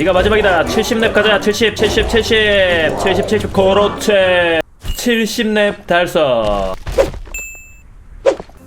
네가 마지막이다. 70렙 가자. 70 70 70 70 70 그렇지 70렙 달성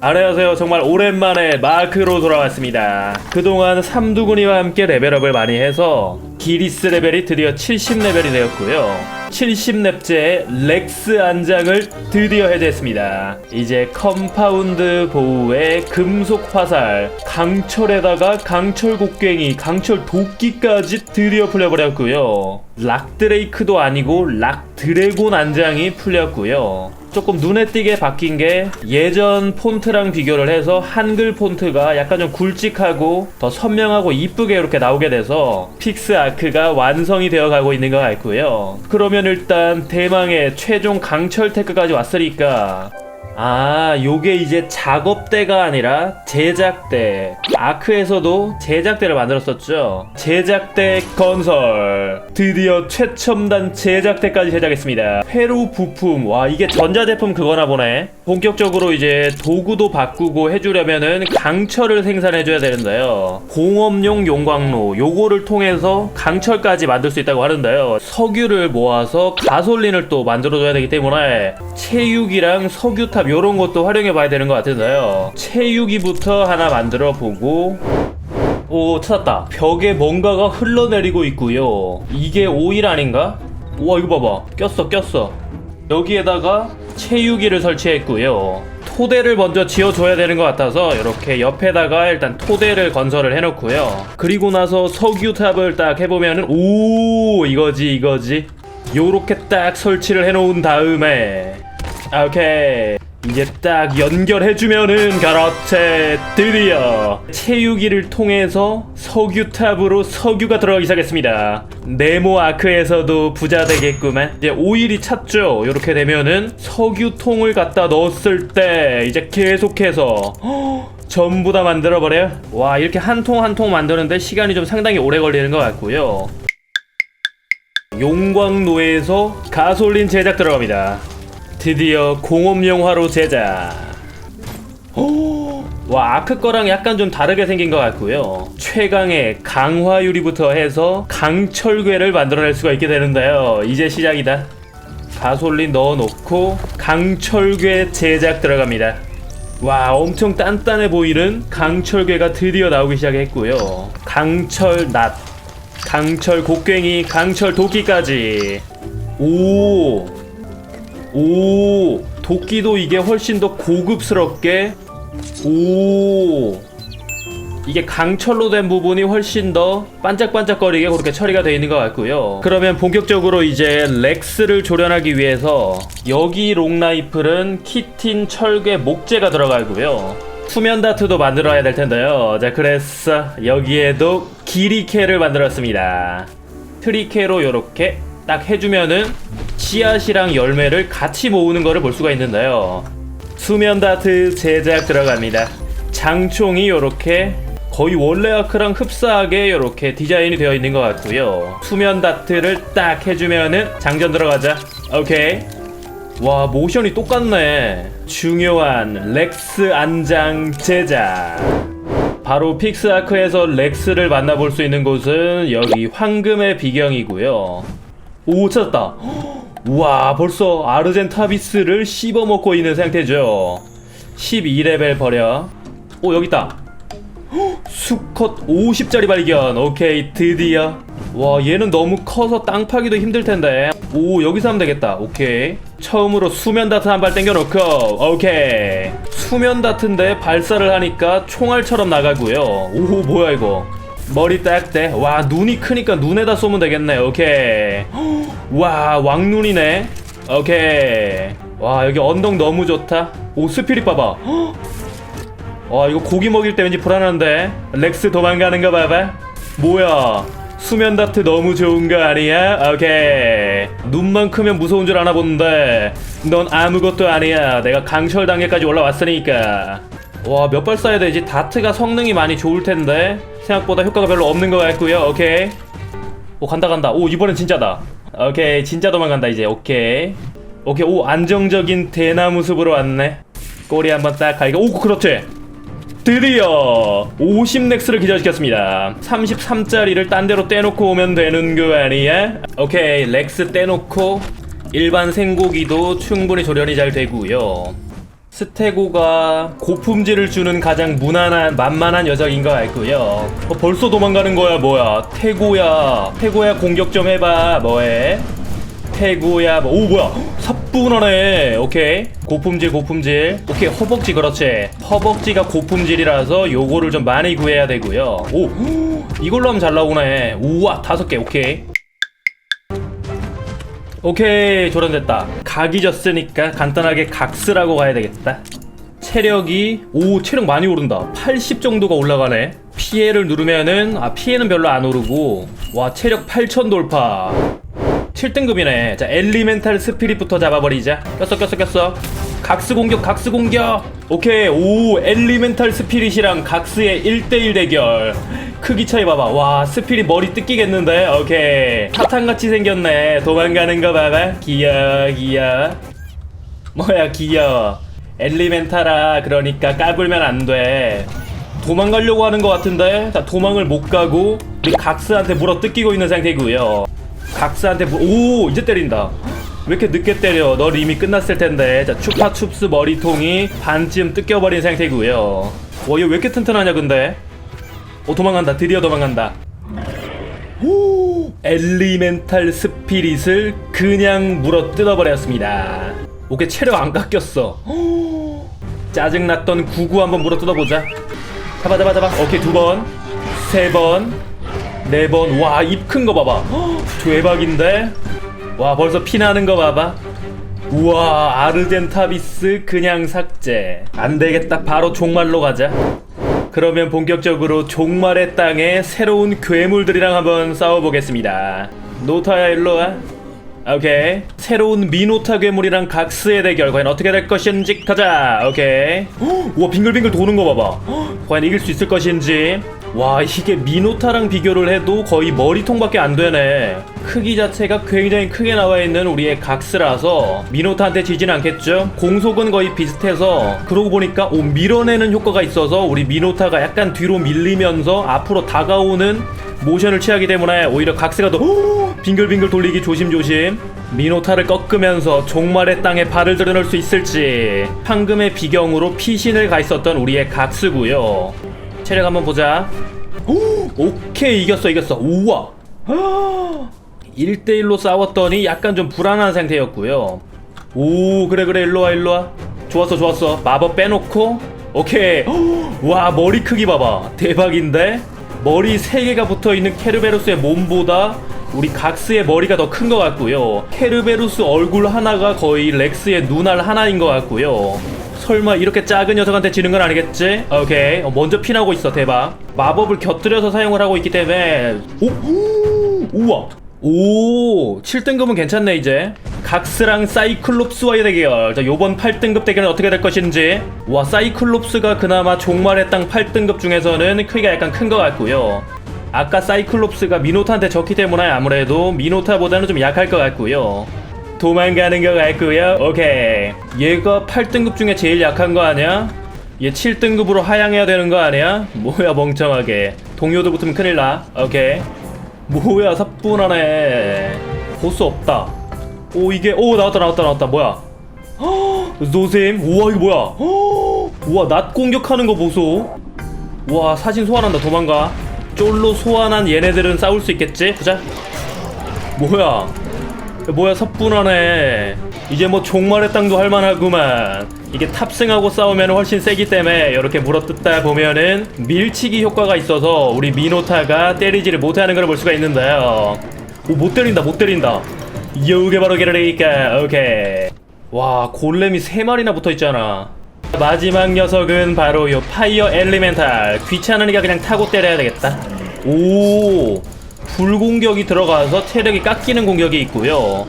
안녕하세요. 정말 오랜만에 마크로 돌아왔습니다. 그동안 삼두구니와 함께 레벨업을 많이 해서 기리스 레벨이 드디어 70레벨이 되었고요. 70렙째 렉스 안장을 드디어 해제했습니다. 이제 컴파운드 보호에 금속 화살, 강철에다가 강철 곡괭이, 강철 도끼까지 드디어 풀려버렸고요. 락 드레이크도 아니고 락 드래곤 안장이 풀렸고요. 조금 눈에 띄게 바뀐 게 예전 폰트랑 비교를 해서 한글 폰트가 약간 좀 굵직하고 더 선명하고 이쁘게 이렇게 나오게 돼서 픽스 아크가 완성이 되어 가고 있는 것 같고요. 그러면 일단 대망의 최종 강철 테크까지 왔으니까 아, 요게 이제 작업대가 아니라 제작대. 아크에서도 제작대를 만들었었죠. 제작대 건설. 드디어 최첨단 제작대까지 제작했습니다. 회로 부품. 와, 이게 전자제품 그거나 보네. 본격적으로 이제 도구도 바꾸고 해주려면은 강철을 생산해줘야 되는데요. 공업용 용광로. 요거를 통해서 강철까지 만들 수 있다고 하는데요. 석유를 모아서 가솔린을 또 만들어줘야 되기 때문에 체육이랑 석유탑 요런 것도 활용해 봐야 되는 것 같은데요. 체육이부터 하나 만들어 보고 오 찾았다. 벽에 뭔가가 흘러내리고 있고요. 이게 오일 아닌가? 와 이거 봐봐. 꼈어 꼈어. 여기에다가 체육이를 설치했고요. 토대를 먼저 지어줘야 되는 것 같아서 이렇게 옆에다가 일단 토대를 건설을 해놓고요. 그리고 나서 석유탑을 딱 해보면은 오 이거지 이거지. 요렇게 딱 설치를 해놓은 다음에 아, 오케이 이제 딱 연결해주면은 그렇지 드디어 체유기를 통해서 석유탑으로 석유가 들어가기 시작했습니다. 네모 아크에서도 부자 되겠구만. 이제 오일이 찼죠? 이렇게 되면은 석유통을 갖다 넣었을 때 이제 계속해서 헉, 전부 다 만들어버려 와 이렇게 한 통 한 통 만드는데 시간이 좀 상당히 오래 걸리는 것 같고요. 용광로에서 가솔린 제작 들어갑니다 드디어 공업용화로 제작. 오, 와 아크 거랑 약간 좀 다르게 생긴 것 같고요. 최강의 강화 유리부터 해서 강철괴를 만들어낼 수가 있게 되는데요. 이제 시작이다. 가솔린 넣어놓고 강철괴 제작 들어갑니다. 와 엄청 단단해 보이는 강철괴가 드디어 나오기 시작했고요. 강철 낫, 강철 곡괭이, 강철 도끼까지. 오. 오 도끼도 이게 훨씬 더 고급스럽게. 오 이게 강철로 된 부분이 훨씬 더 반짝반짝거리게 그렇게 처리가 되어 있는 것 같고요. 그러면 본격적으로 이제 렉스를 조련하기 위해서 여기 롱라이플은 키틴 철괴 목재가 들어가고요. 수면 다트도 만들어야 될 텐데요. 자 그래서 여기에도 기리캐를 만들었습니다. 트리캐로 이렇게 딱 해주면은 씨앗이랑 열매를 같이 모으는 거를 볼 수가 있는데요. 수면 다트 제작 들어갑니다. 장총이 이렇게 거의 원래 아크랑 흡사하게 이렇게 디자인이 되어 있는 것 같고요. 수면 다트를 딱 해주면은 장전 들어가자. 오케이. 와 모션이 똑같네. 중요한 렉스 안장 제작. 바로 픽스 아크에서 렉스를 만나볼 수 있는 곳은 여기 황금의 비경이고요. 오 찾았다. 우와 벌써 아르젠타비스를 씹어먹고 있는 상태죠. 12레벨 버려. 오 여기 있다. 수컷 50짜리 발견. 오케이 드디어. 와 얘는 너무 커서 땅 파기도 힘들텐데. 오 여기서 하면 되겠다. 오케이. 처음으로 수면 다트 한 발 땡겨놓고. 오케이. 수면 다트인데 발사를 하니까 총알처럼 나가고요. 오 뭐야 이거 머리 딱 대? 와 눈이 크니까 눈에다 쏘면 되겠네. 오케이. 와 왕눈이네. 오케이. 와 여기 언덕 너무 좋다. 오 스피릿 봐봐. 와 이거 고기 먹일 때 왠지 불안한데? 렉스 도망가는 거 봐봐. 뭐야? 수면 다트 너무 좋은 거 아니야? 오케이. 눈만 크면 무서운 줄 아나 본데 넌 아무것도 아니야. 내가 강철 단계까지 올라왔으니까 와 몇 발 쏴야 되지? 다트가 성능이 많이 좋을 텐데 생각보다 효과가 별로 없는 것 같고요. 오케이. 오 간다 간다. 오 이번엔 진짜다. 오케이 진짜 도망간다 이제. 오케이. 오케이 오 안정적인 대나무 숲으로 왔네. 꼬리 한번 딱 갈겨 오 그렇지. 드디어 50넥스를 기절시켰습니다. 33짜리를 딴 데로 떼놓고 오면 되는 거 아니야? 오케이 렉스 떼놓고 일반 생고기도 충분히 조련이 잘 되고요 스테고가 고품질을 주는 가장 무난한 만만한 녀석인 것 같고요. 어, 벌써 도망가는 거야 뭐야. 태고야. 태고야 공격 좀 해봐 뭐해. 태고야 뭐, 오 뭐야. 사뿐하네. 오케이. 고품질 고품질. 오케이 허벅지 그렇지. 허벅지가 고품질이라서 요거를 좀 많이 구해야 되고요. 오 이걸로 하면 잘 나오네. 우와 다섯 개 오케이 오케이 조련됐다. 각이 졌으니까 간단하게 각스라고 가야 되겠다. 체력이 오 체력 많이 오른다. 80 정도가 올라가네. 피해를 누르면은 아 피해는 별로 안 오르고. 와 체력 8000 돌파. 7등급이네. 자 엘리멘탈 스피릿부터 잡아버리자. 꼈어 꼈어 꼈어 각스 공격 각스 공격. 오케이 오 엘리멘탈 스피릿이랑 각스의 1대1 대결. 크기 차이 봐봐. 와 스피릿 머리 뜯기겠는데? 오케이. 사탄같이 생겼네. 도망가는 거 봐봐. 귀여워 귀여워. 뭐야 귀여워. 엘리멘탈아 그러니까 까불면 안돼. 도망가려고 하는 것 같은데? 자 도망을 못 가고 우리 각스한테 물어 뜯기고 있는 상태고요. 각스한테 물... 오 이제 때린다 왜 이렇게 늦게 때려. 너 이미 끝났을 텐데. 자 추파춥스 머리통이 반쯤 뜯겨버린 상태고요. 와 얘 왜 이렇게 튼튼하냐 근데? 오 도망간다. 드디어 도망간다. 오 엘리멘탈 스피릿을 그냥 물어 뜯어버렸습니다. 오케이 체력 안 깎였어. 오, 짜증났던 구구 한번 물어 뜯어보자. 잡아 잡아 잡아. 오케이 두 번 세 번 네 번 와 입 큰 거 봐봐. 헉, 대박인데 와 벌써 피나는 거 봐봐. 우와 아르젠타비스 그냥 삭제. 안 되겠다 바로 종말로 가자. 그러면 본격적으로 종말의 땅에 새로운 괴물들이랑 한번 싸워보겠습니다. 노타야 일로와. 오케이. 새로운 미노타 괴물이랑 각스의 대결. 과연 어떻게 될 것인지 가자. 오케이. 헉, 우와 빙글빙글 도는 거 봐봐. 헉, 과연 이길 수 있을 것인지 와 이게 미노타랑 비교를 해도 거의 머리통밖에 안 되네. 크기 자체가 굉장히 크게 나와 있는 우리의 각스라서 미노타한테 지진 않겠죠? 공속은 거의 비슷해서 그러고 보니까 오 밀어내는 효과가 있어서 우리 미노타가 약간 뒤로 밀리면서 앞으로 다가오는 모션을 취하기 때문에 오히려 각스가 더 오, 빙글빙글 돌리기 조심조심. 미노타를 꺾으면서 종말의 땅에 발을 들여놓을 수 있을지. 황금의 비경으로 피신을 가 있었던 우리의 각스고요 체력 한번 보자. 오, 오케이 이겼어 이겼어. 우와. 1대1로 싸웠더니 약간 좀 불안한 상태였고요. 오 그래 그래 일로와 일로와. 좋았어 좋았어. 마법 빼놓고. 오케이. 와 머리 크기 봐봐. 대박인데? 머리 3개가 붙어있는 케르베루스의 몸보다 우리 각스의 머리가 더 큰 것 같고요. 케르베루스 얼굴 하나가 거의 렉스의 눈알 하나인 것 같고요 설마 이렇게 작은 녀석한테 지는 건 아니겠지? 오케이. 어, 먼저 피나고 있어 대박. 마법을 곁들여서 사용을 하고 있기 때문에. 오 오, 우와. 오 7등급은 괜찮네 이제. 각스랑 사이클롭스와의 대결. 자 요번 8등급 대결은 어떻게 될 것인지. 와 사이클롭스가 그나마 종말의 땅 8등급 중에서는 크기가 약간 큰 것 같고요. 아까 사이클롭스가 미노타한테 졌기 때문에 아무래도 미노타보다는 좀 약할 것 같고요 도망가는 것 같고요. 오케이. 얘가 8등급 중에 제일 약한 거 아니야? 얘 7등급으로 하향해야 되는 거 아니야? 뭐야 멍청하게. 동료들 붙으면 큰일 나. 오케이. 뭐야 사뿐하네. 보스 없다. 오 이게 오 나왔다 나왔다 나왔다. 뭐야? 헉, 노셈 우와 이거 뭐야? 헉, 우와 낮 공격하는 거 보소. 와 사진 소환한다. 도망가. 쫄로 소환한 얘네들은 싸울 수 있겠지? 보자. 뭐야 뭐야 섭분하네. 이제 뭐 종말의 땅도 할만하구만. 이게 탑승하고 싸우면 훨씬 세기 때문에 이렇게 물어뜯다 보면은 밀치기 효과가 있어서 우리 미노타가 때리지를 못하는 걸 볼 수가 있는데요. 오 못 때린다 못 때린다. 요게 바로 게르리까. 오케이. 와 골렘이 세 마리나 붙어있잖아. 마지막 녀석은 바로 요 파이어 엘리멘탈. 귀찮으니까 그냥 타고 때려야 되겠다. 오 불공격이 들어가서 체력이 깎이는 공격이 있고요.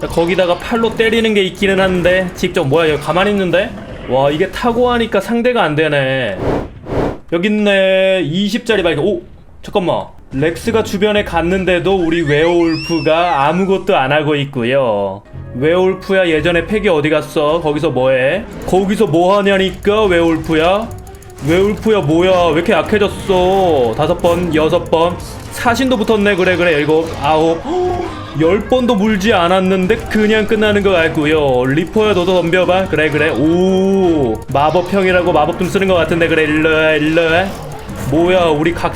거기다가 팔로 때리는 게 있기는 한데 직접 뭐야 여기 가만히 있는데? 와 이게 타고 하니까 상대가 안 되네. 여기 있네 20짜리 발견. 오 잠깐만. 렉스가 주변에 갔는데도 우리 웨어울프가 아무것도 안 하고 있고요. 웨어울프야 예전에 팩이 어디 갔어? 거기서 뭐해? 거기서 뭐 하냐니까 웨어울프야? 웨울프야 뭐야? 왜 이렇게 약해졌어? 다섯 번 여섯 번 사신도 붙었네 그래 그래 일곱 아홉 열 번도 물지 않았는데 그냥 끝나는 것 같고요 리퍼야 너도 덤벼봐 그래 그래 오 마법형이라고 마법 좀 쓰는 것 같은데 그래 일로와 일로와 뭐야 우리 각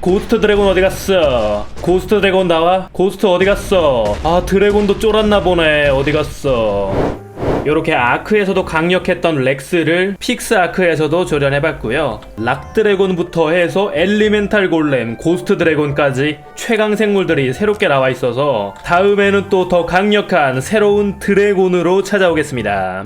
고스트 드래곤 어디 갔어? 고스트 드래곤 나와? 고스트 어디 갔어? 아 드래곤도 쫄았나 보네 어디 갔어? 이렇게 아크에서도 강력했던 렉스를 픽스 아크에서도 조련해봤고요. 락 드래곤부터 해서 엘리멘탈 골렘, 고스트 드래곤까지 최강 생물들이 새롭게 나와 있어서 다음에는 또 더 강력한 새로운 드래곤으로 찾아오겠습니다.